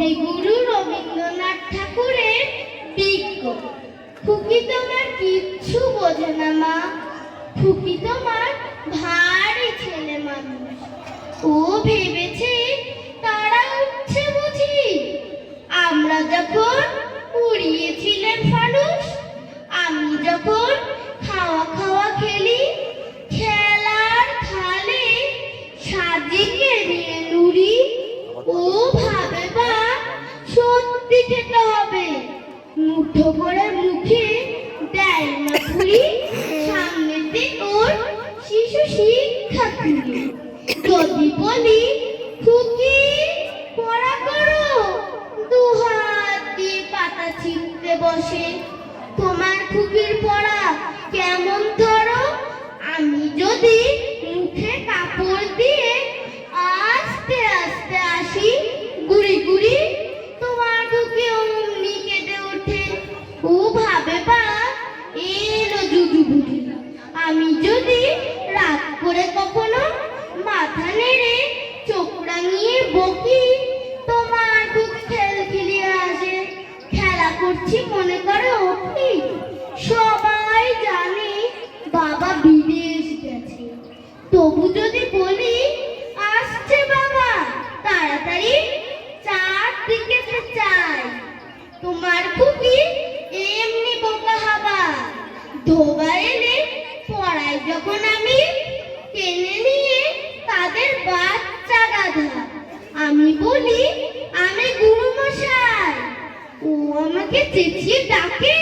কবিগুরু রবীন্দ্রনাথ ঠাকুরের বিজ্ঞ। খুকি তোমার কিচ্ছু বোঝে না মা। খুকি তোমার ভারী ছেলে মানুষ। ও ভেবেছে তারা উঠছে বুঝি। আমরা যখন উড়িয়েছিলেন ফানুস আমি যখন খাওয়া খাওয়া খেলি, খেলার থালে সাজিকে নিয়ে নুরি ও সত্যি খেতে হবে। মুঠো করে মুখে পড়া করো। দু হাত দিয়ে পাতা বসে। তোমার খুকির পড়া কেমন ধরো? বকি তোমার খুব খেল খেলিয়ে আসে খেলা করছি, মনে করে অপনি সবাই জানে বাবা বিদেশ গেছে। তবু যদি বলি, আসছে বাবা। তাড়াতাড়ি চার দিকে চাই। তোমার খুবই এমনি বোকা হাবা। ধোবা এলে পড়াই যখন আমি টেনে নিয়ে তাদের বাচ্চা গাধা। আমি বলি, আমি গুরু মশাই ও আমাকে চেঁচিয়ে ডাকে,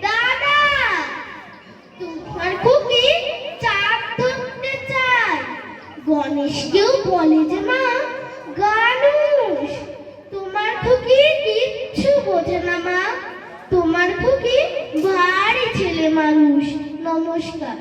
দাদা, তোমার খুবই চাপ ধরতে চায় গণেশকেও বলে যে, মা গানুষ তোমার খুকি কিচ্ছু বোঝে না, মা। তোমার খুকি ভারী ছেলে মানুষ। নমস্কার।